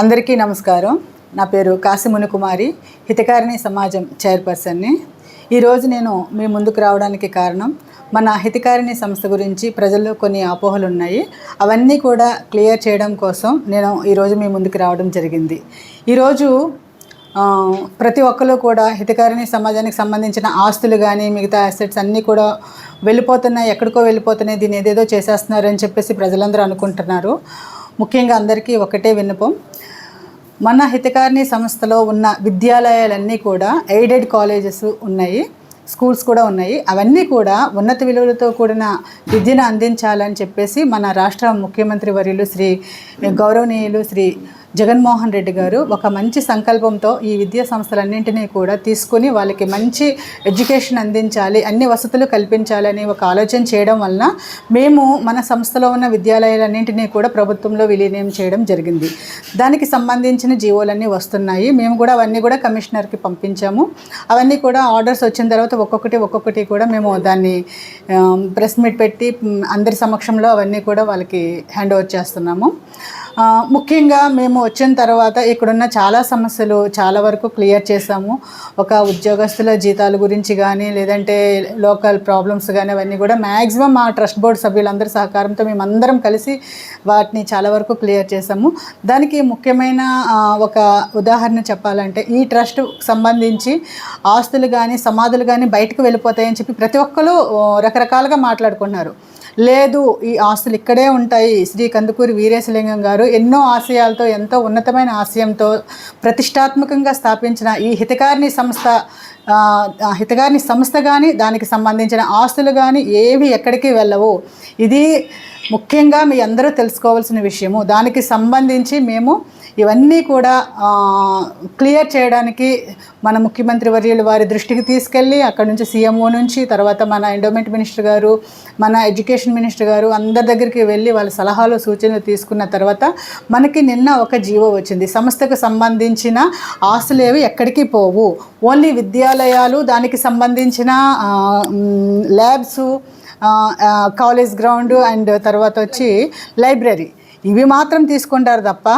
అందరికీ నమస్కారం. నా పేరు కాసిముని కుమారి హితకారిణి సమాజం చైర్పర్సన్ని. ఈరోజు నేను మీ ముందుకు రావడానికి కారణం మన హితకారిణి సంస్థ గురించి ప్రజల్లో కొన్ని అపోహలు ఉన్నాయి అవన్నీ కూడా క్లియర్ చేయడం కోసం నేను ఈరోజు మీ ముందుకు రావడం జరిగింది. ఈరోజు ప్రతి ఒక్కరు కూడా హితకారిణి సమాజానికి సంబంధించిన ఆస్తులు కానీ మిగతా అసెట్స్ అన్నీ కూడా వెళ్ళిపోతున్నాయి ఎక్కడికో వెళ్ళిపోతున్నాయి దీన్ని ఏదేదో చేసేస్తున్నారు అని చెప్పేసి ప్రజలందరూ అనుకుంటున్నారు. ముఖ్యంగా అందరికీ ఒకటే విన్నపం మన హితకారిణి సంస్థలో ఉన్న విద్యాలయాలన్నీ కూడా ఎయిడెడ్ కాలేజెస్ ఉన్నాయి స్కూల్స్ కూడా ఉన్నాయి. అవన్నీ కూడా ఉన్నత విలువలతో కూడిన విద్యను అందించాలని చెప్పేసి మన రాష్ట్ర ముఖ్యమంత్రి వర్యులు శ్రీ గౌరవనీయులు శ్రీ జగన్మోహన్ రెడ్డి గారు ఒక మంచి సంకల్పంతో ఈ విద్యా సంస్థలన్నింటినీ కూడా తీసుకుని వాళ్ళకి మంచి ఎడ్యుకేషన్ అందించాలి అన్ని వసతులు కల్పించాలని ఒక ఆలోచన చేయడం వలన మేము మన సంస్థలో ఉన్న విద్యాలయాలన్నింటినీ కూడా ప్రభుత్వంలో విలీనం చేయడం జరిగింది. దానికి సంబంధించిన జీవోలన్నీ వస్తున్నాయి. మేము కూడా అవన్నీ కూడా కమిషనర్కి పంపించాము. అవన్నీ కూడా ఆర్డర్స్ వచ్చిన తర్వాత ఒక్కొక్కటి ఒక్కొక్కటి కూడా మేము దాన్ని ప్రెస్ మీట్ పెట్టి అందరి సమక్షంలో అవన్నీ కూడా వాళ్ళకి హ్యాండ్ ఓవర్ చేస్తున్నాము. ముఖ్యంగా మేము వచ్చిన తర్వాత ఇక్కడున్న చాలా సమస్యలు చాలా వరకు క్లియర్ చేసాము ఒక ఉద్యోగస్తుల జీతాల గురించి కానీ లేదంటే లోకల్ ప్రాబ్లమ్స్ కానీ అవన్నీ కూడా మ్యాక్సిమం మా ట్రస్ట్ బోర్డ్ సభ్యులందరి సహకారంతో మేమందరం కలిసి వాటిని చాలా వరకు క్లియర్ చేసాము దానికి ముఖ్యమైన ఒక ఉదాహరణ చెప్పాలంటే ఈ ట్రస్ట్ సంబంధించి ఆస్తులు కానీ సమాధులు కానీ బయటకు వెళ్ళిపోతాయని చెప్పి ప్రతి ఒక్కరు రకరకాలుగా మాట్లాడుకున్నారు. లేదు ఈ ఆస్తులు ఇక్కడే ఉంటాయి. శ్రీ కందుకూరి వీరేశలింగం గారు ఎన్నో ఆశయాలతో ఎంతో ఉన్నతమైన ఆశయంతో ప్రతిష్టాత్మకంగా స్థాపించిన ఈ హితకారిణి సంస్థ హితగారిని సంస్థ కానీ దానికి సంబంధించిన ఆస్తులు కానీ ఏవి ఎక్కడికి వెళ్ళవు. ఇది ముఖ్యంగా మీ అందరూ తెలుసుకోవాల్సిన విషయము. దానికి సంబంధించి మేము ఇవన్నీ కూడా క్లియర్ చేయడానికి మన ముఖ్యమంత్రి వర్యులు వారి దృష్టికి తీసుకెళ్ళి అక్కడ నుంచి సీఎంఓ నుంచి తర్వాత మన ఎండోమెంట్ మినిస్టర్ గారు మన ఎడ్యుకేషన్ మినిస్టర్ గారు అందరి దగ్గరికి వెళ్ళి వాళ్ళ సలహాలు సూచనలు తీసుకున్న తర్వాత మనకి నిన్న ఒక జీవో వచ్చింది. సంస్థకు సంబంధించిన ఆస్తులు ఏవి ఎక్కడికి పోవు? ఓన్లీ విద్యాలయాలు దానికి సంబంధించిన ల్యాబ్స్ కాలేజ్ గ్రౌండ్ అండ్ తర్వాత వచ్చి లైబ్రరీ. ఇవి మాత్రం తీసుకుంటారు తప్ప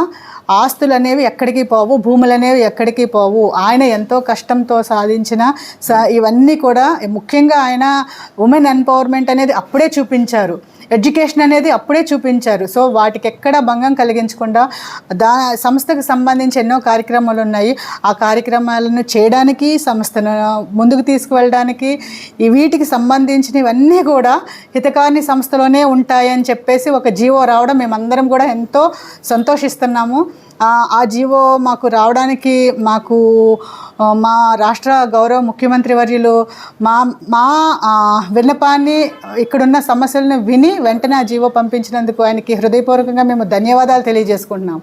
ఆస్తులు అనేవి ఎక్కడికి పోవు భూములు అనేవి ఎక్కడికి పోవు. ఆయన ఎంతో కష్టంతో సాధించిన ఇవన్నీ కూడా ముఖ్యంగా ఆయన ఉమెన్ ఎంపవర్మెంట్ అనేది అప్పుడే చూపించారు. ఎడ్యుకేషన్ అనేది అప్పుడే చూపించారు. సో వాటికి ఎక్కడ భంగం కలిగించకుండా దా సంస్థకు సంబంధించి ఎన్నో కార్యక్రమాలు ఉన్నాయి. ఆ కార్యక్రమాలను చేయడానికి సంస్థను ముందుకు తీసుకువెళ్ళడానికి ఈ వీటికి సంబంధించినవన్నీ కూడా హితకారిణి సంస్థలోనే ఉంటాయని చెప్పేసి ఒక జీవో రావడం మేమందరం కూడా ఎంతో సంతోషిస్తున్నాము. ఆ జీవో మాకు రావడానికి మాకు మా రాష్ట్ర గౌరవ ముఖ్యమంత్రి వర్యులు మా మా విన్నపాన్ని ఇక్కడున్న సమస్యలను విని వెంటనే ఆ జీవో పంపించినందుకు ఆయనకి హృదయపూర్వకంగా మేము ధన్యవాదాలు తెలియజేసుకుంటున్నాం.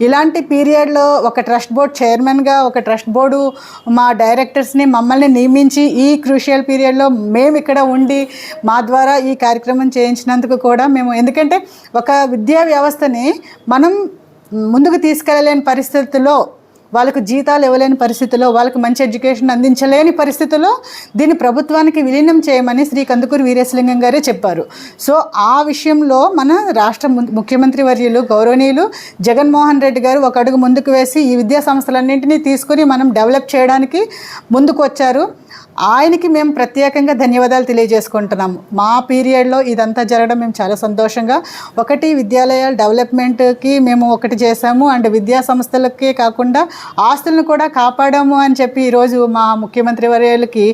ఇలాంటి పీరియడ్లో ఒక ట్రస్ట్ బోర్డ్ చైర్మన్గా ఒక ట్రస్ట్ బోర్డు మా డైరెక్టర్స్ని మమ్మల్ని నియమించి ఈ క్రూషియల్ పీరియడ్లో మేము ఇక్కడ ఉండి మా ద్వారా ఈ కార్యక్రమం చేయించినందుకు కూడా మేము ఎందుకంటే ఒక విద్యా వ్యవస్థని మనం ముందుకు తీసుకెళ్ళలేని పరిస్థితుల్లో వాళ్ళకు జీతాలు ఇవ్వలేని పరిస్థితిలో వాళ్ళకి మంచి ఎడ్యుకేషన్ అందించలేని పరిస్థితిలో దీన్ని ప్రభుత్వానికి విలీనం చేయమని శ్రీ కందుకూరు వీరేశలింగం గారే చెప్పారు. సో ఆ విషయంలో మన రాష్ట్ర ము- ముఖ్యమంత్రి వర్యులు గౌరవనీయులు జగన్మోహన్ రెడ్డి గారు ఒక అడుగు ముందుకు వేసి ఈ విద్యా సంస్థలన్నింటినీ తీసుకుని మనం డెవలప్ చేయడానికి ముందుకు వచ్చారు. ఆయనకి మేము ప్రత్యేకంగా ధన్యవాదాలు తెలియజేసుకుంటున్నాము మా పీరియడ్లో ఇదంతా జరగడం మేము చాలా సంతోషంగా ఒకటి విద్యాలయాల డెవలప్మెంట్కి మేము ఒకటి చేశాము. అండ్ విద్యా సంస్థలకే కాకుండా ఆస్తులను కూడా కాపాడాము అని చెప్పి ఈరోజు మా ముఖ్యమంత్రి వర్యులకి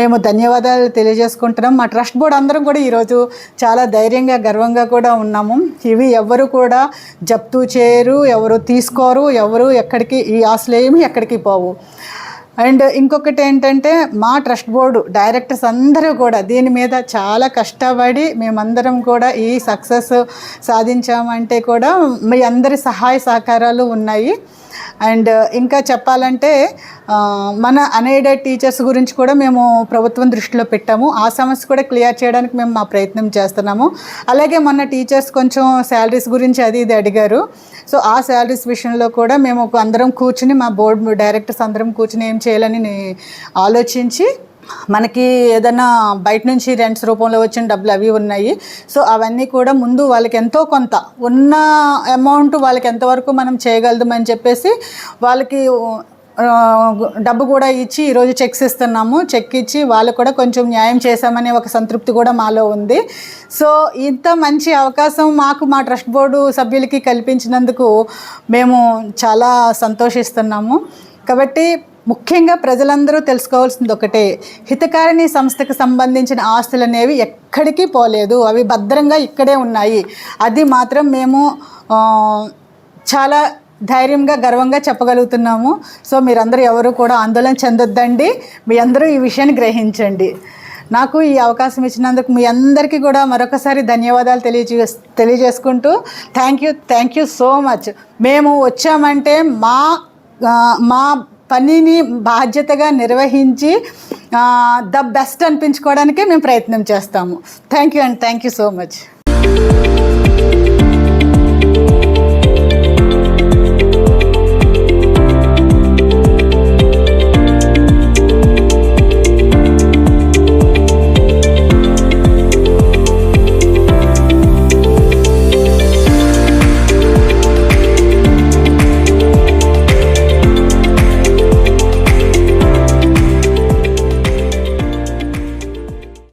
మేము ధన్యవాదాలు తెలియజేసుకుంటున్నాం. మా ట్రస్ట్ బోర్డు అందరం కూడా ఈరోజు చాలా ధైర్యంగా గర్వంగా కూడా ఉన్నాము. ఇవి ఎవరు కూడా జప్తు చేయరు ఎవరు తీసుకోరు ఎవరు ఎక్కడికి ఈ ఆస్తులు ఏమి ఎక్కడికి పోవు. అండ్ ఇంకొకటి ఏంటంటే మా ట్రస్ట్ బోర్డు డైరెక్టర్స్ అందరూ కూడా దీని మీద చాలా కష్టపడి మేమందరం కూడా ఈ సక్సెస్ సాధించామంటే కూడా మీ అందరి సహాయ సహకారాలు ఉన్నాయి. అండ్ ఇంకా చెప్పాలంటే మన అనేడెడ్ టీచర్స్ గురించి కూడా మేము ప్రభుత్వం దృష్టిలో పెట్టాము. ఆ సమస్య కూడా క్లియర్ చేయడానికి మేము మా ప్రయత్నం చేస్తున్నాము. అలాగే మొన్న టీచర్స్ కొంచెం శాలరీస్ గురించి అది ఇది అడిగారు. సో ఆ శాలరీస్ విషయంలో కూడా మేము అందరం కూర్చుని మా బోర్డు డైరెక్టర్స్ అందరం కూర్చుని ఏం చేయాలని ఆలోచించి మనకి ఏదైనా బయట నుంచి రెంట్స్ రూపంలో వచ్చిన డబ్బులు అవి ఉన్నాయి. సో అవన్నీ కూడా ముందు వాళ్ళకి ఎంతో కొంత ఉన్న అమౌంట్ వాళ్ళకి ఎంతవరకు మనం చేయగలదామని చెప్పేసి వాళ్ళకి డబ్బు కూడా ఇచ్చి ఈరోజు చెక్స్ ఇస్తున్నాము. చెక్ ఇచ్చి వాళ్ళు కూడా కొంచెం న్యాయం చేశామనే ఒక సంతృప్తి కూడా మాలో ఉంది. సో ఇంత మంచి అవకాశం మాకు మా ట్రస్ట్ బోర్డు సభ్యులకి కల్పించినందుకు మేము చాలా సంతోషిస్తున్నాము. కాబట్టి ముఖ్యంగా ప్రజలందరూ తెలుసుకోవాల్సింది ఒకటే. హితకారిణి సంస్థకు సంబంధించిన ఆస్తులు అనేవి ఎక్కడికి పోలేదు. అవి భద్రంగా ఇక్కడే ఉన్నాయి. అది మాత్రం మేము చాలా ధైర్యంగా గర్వంగా చెప్పగలుగుతున్నాము. సో మీరందరూ ఎవరు కూడా ఆందోళన చెందొద్దండి. మీ అందరూ ఈ విషయాన్ని గ్రహించండి. నాకు ఈ అవకాశం ఇచ్చినందుకు మీ అందరికీ కూడా మరొకసారి ధన్యవాదాలు తెలియజే తెలియజేసుకుంటూ thank you thank you so much. మేము వచ్చామంటే మా మా పనిని బాధ్యతగా నిర్వహించి ద బెస్ట్ అనిపించుకోవడానికే మేము ప్రయత్నం చేస్తాము. Thank you and thank you so much